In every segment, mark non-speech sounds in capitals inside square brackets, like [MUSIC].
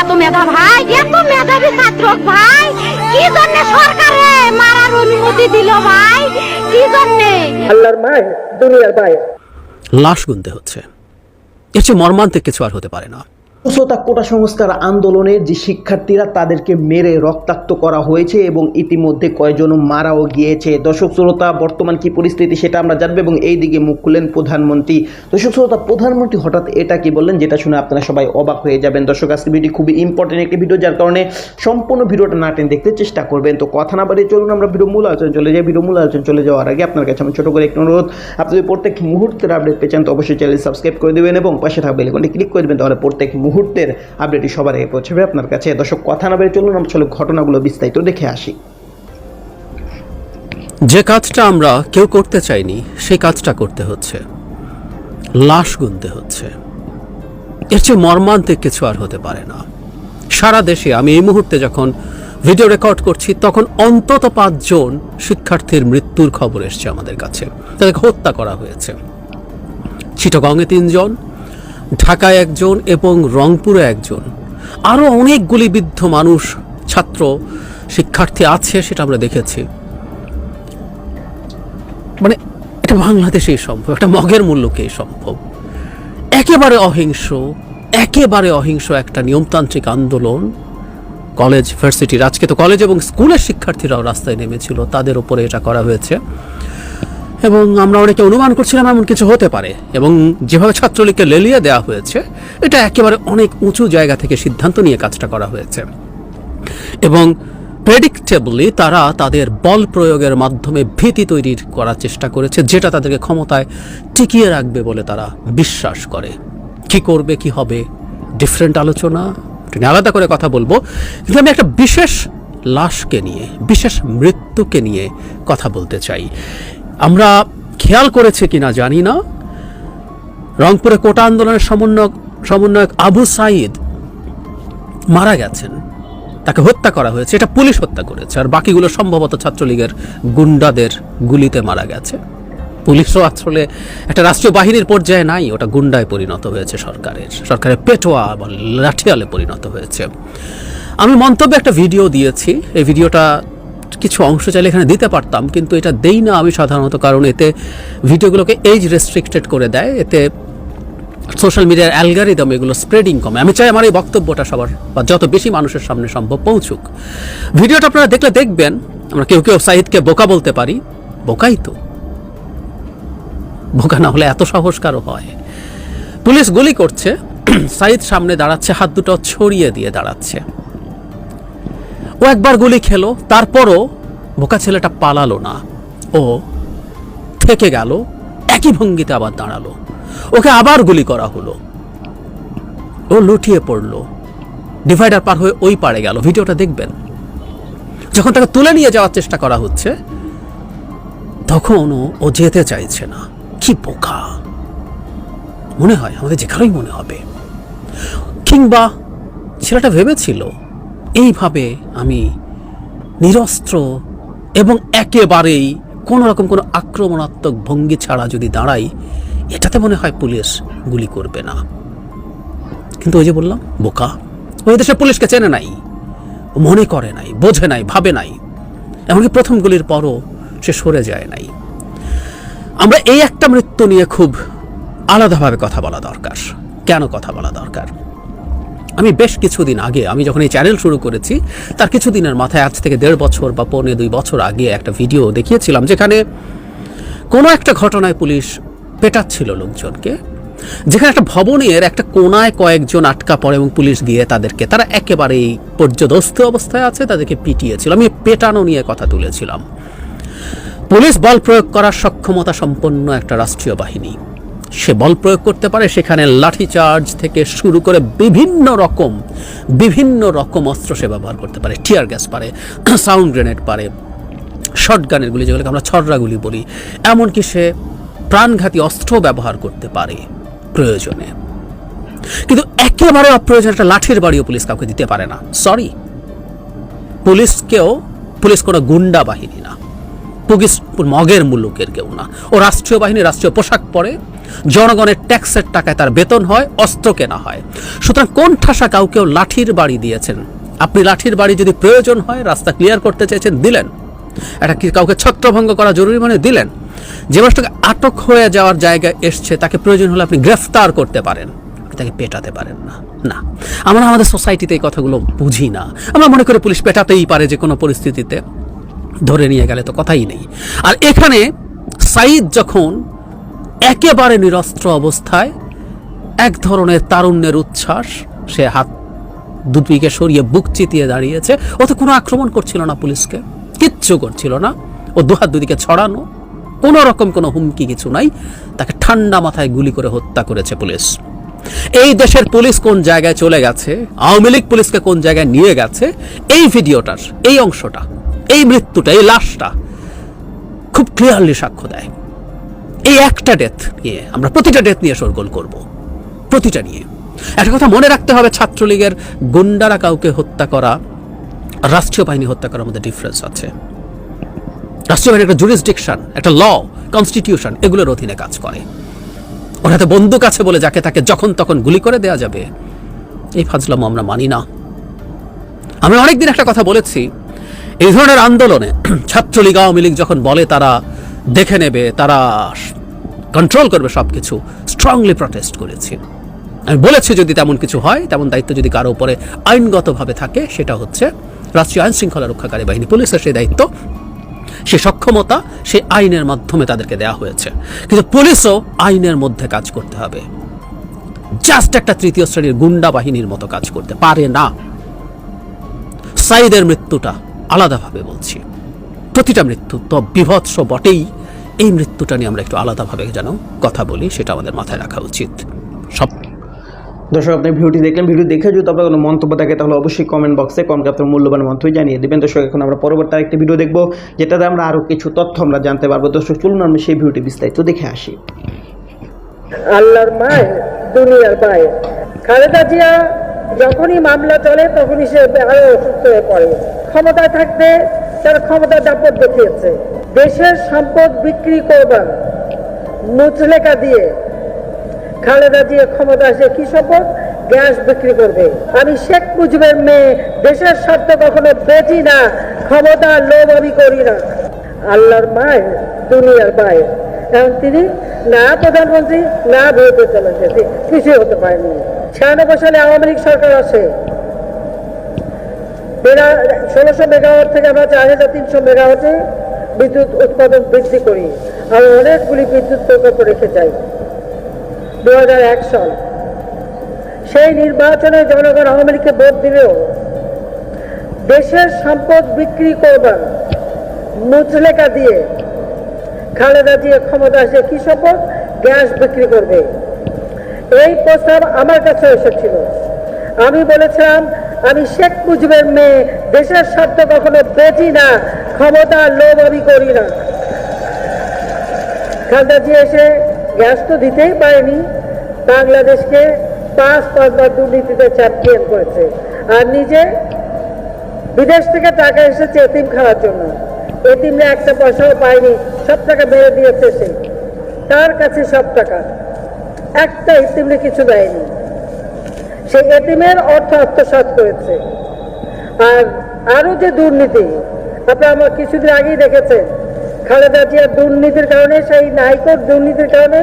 এত মেধা ভাই এত মেধাবী ছাত্র ভাই। কি জন্য সরকারে মারার অনুমতি দিল ভাই? কি জন্য? আল্লাহর মায় দুনিয়ার লাশ গুনতে হচ্ছে। এর চেয়ে মর্মান্তিক কিছু আর হতে পারে না। উচ্চতা কোটা সংস্কার আন্দোলনের যে শিক্ষার্থীরা তাদেরকে মেরে রক্তাক্ত করা হয়েছে এবং ইতিমধ্যে কয়জন মারাও গিয়েছে। দর্শক শ্রোতা, বর্তমান কি পরিস্থিতি সেটা আমরা জানব এবং এই দিকে মুখ খুললেন প্রধানমন্ত্রী। দর্শক শ্রোতা, প্রধানমন্ত্রী হঠাৎ এটা কি বললেন যেটা শুনে আপনারা সবাই অবাক হয়ে যাবেন। দর্শক, আজকে ভিডিও খুবই ইম্পর্টেন্ট একটি ভিডিও, যার কারণে সম্পূর্ণ ভিডিওটা না টেনে দেখতে চেষ্টা করবেন। তো কথা না বাড়িয়ে চলুন আমরা ভিডিও মূল আলোচনা চলে যাই। ভিডিও মূল আলোচনা চলে যাওয়ার আগে আপনার কাছে আমি ছোট করে একটি অনুরোধ। আপনি প্রত্যেক মুহূর্তের আপডেট পেয়েছেন তো অবশ্যই চ্যানেল সাবস্ক্রাইব করে দেবেন এবং পাশে থাকা বেলকনটি ক্লিক করে দেবেন, তাহলে প্রত্যেক মুহূর্তের আপডেটই সবার আগে পৌঁছবে আপনার কাছে। দর্শক, কথা না বেরিয়ে চলুন, আমরা চলো ঘটনাগুলো বিস্তারিত দেখে আসি। যে কাজটা আমরা কেউ করতে চাইনি, সেই কাজটা করতে হচ্ছে। লাশ গুনতে হচ্ছে। এর চেয়ে মর্মান্তিক কিছু আর হতে পারে না। সারা দেশে আমি এই মুহূর্তে যখন ভিডিও রেকর্ড করছি, তখন অন্তত পাঁচজন শিক্ষার্থীর মৃত্যুর খবর এসছে আমাদের কাছে। তাদেরকে হত্যা করা হয়েছে। চিটগংয়ে তিনজন ঢাকায় একজন এবং রংপুরে একজন। আরও অনেক গুলিবিদ্ধ মানুষ, ছাত্র, শিক্ষার্থী আছে সেটা আমরা দেখেছি। মানে এটা বাংলাদেশেই সম্ভব, একটা মগের মূল্যকেই সম্ভব। একেবারে অহিংস একেবারে অহিংস একটা নিয়মতান্ত্রিক আন্দোলন। কলেজ, ভার্সিটির, আজকে তো কলেজ এবং স্কুলের শিক্ষার্থীরাও রাস্তায় নেমেছিল, তাদের ওপরে এটা করা হয়েছে। এবং আমরা অনেকে অনুমান করছিলাম এমন কিছু হতে পারে। এবং যেভাবে ছাত্রলীগকে লেলিয়ে দেওয়া হয়েছে, এটা একেবারে অনেক উঁচু জায়গা থেকে সিদ্ধান্ত নিয়ে কাজটা করা হয়েছে। এবং প্রেডিক্টেবলি তারা তাদের বল প্রয়োগের মাধ্যমে ভীতি তৈরি করার চেষ্টা করেছে, যেটা তাদেরকে ক্ষমতায় টিকিয়ে রাখবে বলে তারা বিশ্বাস করে। কি করবে, কি হবে ডিফারেন্ট আলোচনা? আলাদা করে কথা বলব। কিন্তু আমি একটা বিশেষ লাশকে নিয়ে, বিশেষ মৃত্যুকে নিয়ে কথা বলতে চাই। আমরা খেয়াল করেছে কিনা জানি না। রংপুরে কোটা আন্দোলনের সমন্বয়ক সমন্বয়ক আবু সাইদ মারা গেছেন। তাকে হত্যা করা হয়েছে। এটা পুলিশ হত্যা করেছে। আর বাকিগুলো সম্ভবত ছাত্রলীগের গুন্ডাদের গুলিতে মারা গেছে। পুলিশও আসলে একটা রাষ্ট্রীয় বাহিনীর পর্যায়ে নাই। ওটা গুন্ডায় পরিণত হয়েছে সরকারের। সরকারের পেটোয়া বা লাঠিয়ালে পরিণত হয়েছে। আমি মন্তব্যে একটা ভিডিও দিয়েছি। এই ভিডিওটা কিছু অংশ চাইলে এখানে দিতে পারতাম, কিন্তু এটা দেই না আমি সাধারণত, কারণ এতে ভিডিওগুলোকে এজ রেস্ট্রিক্টেড করে দেয়। এতে সোশ্যাল মিডিয়ার অ্যালগারিদম এগুলো স্প্রেডিং কমে। আমি চাই আমার এই বক্তব্যটা সবার বা যত বেশি মানুষের সামনে সম্ভব পৌঁছুক। ভিডিওটা আপনারা দেখলে দেখবেন, আমরা কেউ কেউ সাহিদকে বোকা বলতে পারি। বোকাই তো। বোকা না হলে এত সাহস কারও হয়? পুলিশ গুলি করছে। [CLEARS THROAT] সাইদ সামনে দাঁড়াচ্ছে, হাত দুটো ছড়িয়ে দিয়ে দাঁড়াচ্ছে। ও একবার গুলি খেলো, তারপরও বোকা ছেলেটা পালালো না। ও থেকে গেল, একই ভঙ্গিতে আবার দাঁড়াল। ওকে আবার গুলি করা হলো। ও লুটিয়ে পড়ল। ডিভাইডার পার হয়ে ওই পারে গেল। ভিডিওটা দেখবেন। যখন তাকে তুলে নিয়ে যাওয়ার চেষ্টা করা হচ্ছে তখন ও- ও যেতে চাইছে না। কি বোকা। মনে হয় আমাদের যেখানেই মনে হবে। কিংবা ছেলেটা ভেবেছিল এইভাবে আমি নিরস্ত্র এবং একেবারেই কোনো রকম কোনো আক্রমণাত্মক ভঙ্গি ছাড়া যদি দাঁড়াই, এটাতে মনে হয় পুলিশ গুলি করবে না। কিন্তু ওই যে বললাম, বোকা। ওই দেশে পুলিশকে চেনে নাই, মনে করে নাই, বোঝে নাই, ভাবে নাই। এমনকি প্রথম গুলির পরও সে সরে যায় নাই। আমরা এই একটা মৃত্যু নিয়ে খুব আলাদাভাবে কথা বলা দরকার। কেন কথা বলা দরকার? আমি বেশ কিছুদিন আগে, আমি যখন এই চ্যানেল শুরু করেছি, তার কিছুদিনের মাথায় আজ থেকে দেড় বছর বা পৌনে দুই বছর আগে একটা ভিডিও দেখিয়েছিলাম, যেখানে কোনো একটা ঘটনায় পুলিশ পেটাচ্ছিল লোকজনকে, যেখানে একটা ভবনের একটা কোনায় কয়েকজন আটকা পড়ে এবং পুলিশ গিয়ে তাদেরকে, তারা একেবারেই পর্যদস্ত অবস্থায় আছে, তাদেরকে পিটিয়েছিল। আমি পেটানো নিয়ে কথা তুলেছিলাম। পুলিশ বল প্রয়োগ করার সক্ষমতা সম্পন্ন একটা রাষ্ট্রীয় বাহিনী। সে বল প্রয়োগ করতে পারে, সেখানে লাঠি চার্জ থেকে শুরু করে বিভিন্ন রকম বিভিন্ন রকম অস্ত্র সে ব্যবহার করতে পারে, টিয়ার গ্যাস পারে, [CLEARS THROAT] সাউন্ড গ্রেনেড পারে শর্ট গানের গুলি যেগুলোকে আমরা ছড়রা গুলি বলি, এমনকি সে প্রাণঘাতী অস্ত্র ব্যবহার করতে পারে প্রয়োজনে। কিন্তু একেবারে অপ্রয়োজন একটা লাঠির বাড়িও পুলিশ কাউকে দিতে পারে না। সরি পুলিশকেও, পুলিশ কোনো গুন্ডা বাহিনী না। পুগিস মগের মুলুকের কেউ না। ও রাষ্ট্রীয় বাহিনী, রাষ্ট্রীয় পোশাক পরে, জনগণের ট্যাক্সের টাকায় তার বেতন হয়, অস্ত্র কেনা হয়। সুতরাং কোন ঠাসা কাউকেও লাঠির বাড়ি দিয়েছেন? আপনি লাঠির বাড়ি যদি প্রয়োজন হয়, রাস্তা ক্লিয়ার করতে চেয়েছেন, দিলেন। এটা কি কাউকে ছত্রভঙ্গ করা জরুরি মানে দিলেন? যে মানুষটাকে আটক হয়ে যাওয়ার জায়গায় এসছে, তাকে প্রয়োজন হলে আপনি গ্রেফতার করতে পারেন। তাকে পেটাতে পারেন না। না, আমরা আমাদের সোসাইটিতে এই কথাগুলো বুঝি না। আমরা মনে করি পুলিশ পেটাতেই পারে যে কোনো পরিস্থিতিতে। ধরে নিয়ে গেলে তো কথাই নেই। আর এখানে সাইদ যখন একেবারে নিরস্ত্র অবস্থায় এক ধরনের তারুণ্যের উচ্ছ্বাস, সে হাত দুপিকে সরিয়ে বুক চিতিয়ে দাঁড়িয়েছে, ও তো কোনো আক্রমণ করছিল না পুলিশকে, কিচ্ছু করছিল না। ও দুহাত দুদিকে ছড়ানো, কোনো রকম কোনো হুমকি কিছু নাই, তাকে ঠান্ডা মাথায় গুলি করে হত্যা করেছে পুলিশ। এই দেশের পুলিশ কোন জায়গায় চলে গেছে, আওয়ামী লীগ পুলিশকে কোন জায়গায় নিয়ে গেছে, এই ভিডিওটার, এই অংশটা এই মৃত্যুটা এই লাশটা খুব ক্লিয়ারলি সাক্ষ্য দেয়। এই একটা ডেথ নিয়ে আমরা প্রতিটা ডেথ নিয়ে সরগোল করব, প্রতিটা নিয়ে। একটা কথা মনে রাখতে হবে, ছাত্রলীগের গুন্ডারা কাউকে হত্যা করা, রাষ্ট্রীয় বাহিনী হত্যা করার মধ্যে ডিফারেন্স আছে। রাষ্ট্রীয় বাহিনী একটা জুরিসডিকশন একটা ল কনস্টিটিউশন এগুলোর অধীনে কাজ করে। ওর হাতে বন্দুক আছে বলে যাকে তাকে যখন তখন গুলি করে দেওয়া যাবে, এই ফাজলাম আমরা মানি না। আমি অনেকদিন একটা কথা বলেছি এই ধরনের আন্দোলনে ছাত্রলীগ, আওয়ামী লীগ যখন বলে, তারা দেখে নেবে, তারা কন্ট্রোল করবে সব কিছু স্ট্রংলি প্রটেস্ট করেছি। আমি বলেছি যদি তেমন কিছু হয়, তেমন দায়িত্ব যদি কারও উপরে আইনগতভাবে থাকে, সেটা হচ্ছে রাষ্ট্রীয় আইন শৃঙ্খলা রক্ষাকারী বাহিনী। পুলিশের সেই দায়িত্ব, সে সক্ষমতা, সে আইনের মাধ্যমে তাদেরকে দেওয়া হয়েছে। কিন্তু পুলিশও আইনের মধ্যে কাজ করতে হবে। জাস্ট একটা তৃতীয় শ্রেণির গুন্ডা বাহিনীর মতো কাজ করতে পারে না। সাইদের মৃত্যুটা আলাদাভাবে বলছি। প্রতিটা মৃত্যু তো বিভৎস বটেই। এই মৃত্যুটা নিয়ে আমরা একটু আলাদাভাবে যেন কথা বলি সেটা আমাদের মাথায় রাখা উচিত। সব দর্শক আপনি ভিডিওটি দেখলেন ভিডিও দেখে যদি আপনার কোনো মন্তব্য থাকে তাহলে অবশ্যই কমেন্ট বক্সে কমকে আপনার মূল্যবান মন্তব্য জানিয়ে দেবেন। দর্শক এখন আমরা পরবর্তী আরেকটি ভিডিও দেখব যেটাতে আমরা আরও কিছু তথ্য আমরা জানতে পারব। দর্শক চলুন আমরা সেই ভিডিওটি বিস্তারিত দেখে আসি। আল্লাহর মায়ের দুনিয়ার মায়ের খালেদা জিয়া যখনই মামলা চলে তখনই সে আরও অসুস্থ হয়ে পড়ে। ক্ষমতায় থাকবে, তার ক্ষমতা দাপট দেখিয়েছে। দেশের সম্পদ বিক্রি করবার মুচলেকা দিয়ে খালেদা দিয়ে ক্ষমতা আসে কি শপথ গ্যাস বিক্রি করবে। আমি শেখ মুজিবের মেয়ে, দেশের স্বার্থ কখনো বেচি না, ক্ষমতা লোভ আমি করি না। আল্লাহর মায়ের, দুনিয়ার মায়ের। এখন তিনি না প্রধানমন্ত্রী, না বিরোধী চালাচ্ছে কিছুই হতে পারেনি। ছিয়ানব্বই সালে আওয়ামী লীগ সরকার আসে। ষোলোশো মেগাওয়াট থেকে আমরা চার হাজার তিনশো মেগাওয়াটে বিদ্যুৎ উৎপাদন বৃদ্ধি করি আর অনেকগুলি বিদ্যুৎ প্রকল্প রেখে যাই। দু সাল। সেই নির্বাচনে জনগণ আওয়ামী লীগকে ভোট দিলেও দেশের সম্পদ বিক্রি করবার মুচলেকা দিয়ে খালেদা দিয়ে ক্ষমতা আসে কি শপথ গ্যাস বিক্রি করবে। এই প্রস্তাব আমার কাছে এসেছিল। আমি বলেছিলাম আমি শেখ মুজিবের মেয়ে, দেশের স্বার্থ কখনো বেচি না, ক্ষমতা লোভ আমি করি না। খালেদা জিয়া এসে গ্যাস তো দিতেই পারেনি, বাংলাদেশকে পাঁচ পাঁচবার দুর্নীতিতে চ্যাম্পিয়ন করেছে আর নিজে বিদেশ থেকে টাকা এসেছে এতিম খাওয়ার জন্য। এতিমরা একটা পয়সাও পায়নি, সব টাকা বেড়ে দিয়েছে সে। তার কাছে সব টাকা। একটা এতিমরে কিছু দেয়নি। সে এটিমের অর্থ আত্মসাৎ করেছে আর আরও যে দুর্নীতি আপনারা আমার কিছুদিন আগেই দেখেছেন, খালেদা জিয়ার দুর্নীতির কারণে, সেই নাইকোর দুর্নীতির কারণে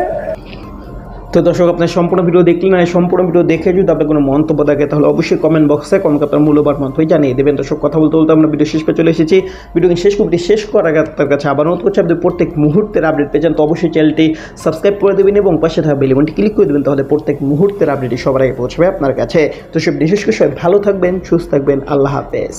তো দর্শক, আপনার সম্পূর্ণ ভিডিও দেখলেন আর সম্পূর্ণ ভিডিও দেখে যদি আপনার কোনো মন্তব্য থাকে, তাহলে অবশ্যই কমেন্ট বক্সে কমকে আপনার মূল্যবান মন্তব্য জানিয়ে দেবেন। দর্শক, কথা বলতে বলতে আমরা ভিডিও শেষ পে চলে এসেছি। ভিডিও শেষ করতে শেষ করার আগে আপনার কাছে আবার অনুরোধ করছি আপনি প্রত্যেক মুহূর্তের আপডেট পেয়েছেন তো অবশ্যই চ্যানেলটি সাবস্ক্রাইব করে দেবেন এবং পাশে থাকা বেলিমনটি ক্লিক করে দেবেন, তাহলে প্রত্যেক মুহূর্তের আপডেটই সবার আগে পৌঁছবে আপনার কাছে। তো সব বিশেষ করে সবাই ভালো থাকবেন, সুস্থ থাকবেন, আল্লাহ হাফেজ।